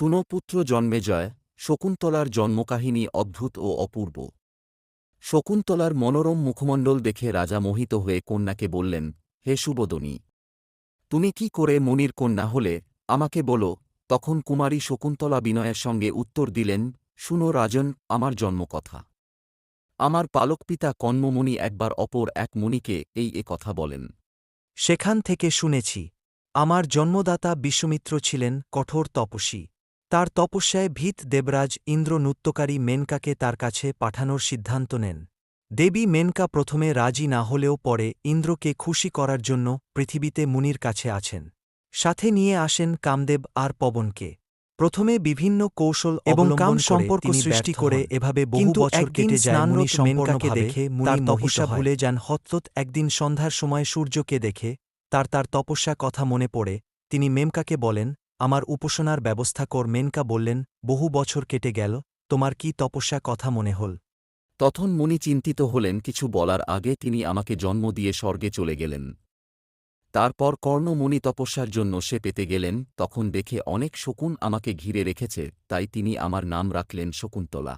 শুনো পুত্র জন্মেজয় শকুন্তলার জন্মকাহিনী অদ্ভুত ও অপূর্ব। শকুন্তলার মনোরম মুখমণ্ডল দেখে রাজা মোহিত হয়ে কন্যাকে বললেন, হে সুবোধনী, তুমি কি করে মনির কন্যা হলে? আমাকে বলো। তখন কুমারী শকুন্তলা বিনয়ের সঙ্গে উত্তর দিলেন, শুনো রাজন, আমার জন্মকথা। আমার পালক পিতা কন্মমণি একবার অপর এক মুনিকে এই এ কথা বলেন। সেখান থেকে শুনেছি, আমার জন্মদাতা বিশ্বমিত্র ছিলেন কঠোর তপস্বী। তার তপস্যায় ভীত দেবরাজ ইন্দ্র নৃত্যকারী মেনকাকে তার কাছে পাঠানোর সিদ্ধান্ত নেন। দেবী মেনকা প্রথমে রাজি না হলেও পরে ইন্দ্রকে খুশি করার জন্য পৃথিবীতে মুনির কাছে আছেন। সাথে নিয়ে আসেন কামদেব আর পবনকে। প্রথমে বিভিন্ন কৌশল এবং কাম সম্পর্ক সৃষ্টি করে এভাবে বহু বছর কেটে যায় মুনি মেনকাকে দেখে মুনি তপস্যা ভুলে যান। হত্তত একদিন সন্ধ্যার সময় সূর্যকে দেখে তার তার তপস্যা কথা মনে পড়ে। তিনি মেমকাকে বলেন আমার উপাসনার ব্যবস্থা কর মেনকা বললেন, বহু বছর কেটে গেল, তোমার কি তপস্যা কথা মনে হল? তখন মুনি চিন্তিত হলেন, কিছু বলার আগে তিনি আমাকে জন্ম দিয়ে স্বর্গে চলে গেলেন। তারপর কর্ণ মুনি তপস্যার জন্য সে পেতে গেলেন, তখন দেখে অনেক শকুন আমাকে ঘিরে রেখেছে, তাই তিনি আমার নাম রাখলেন শকুন্তলা।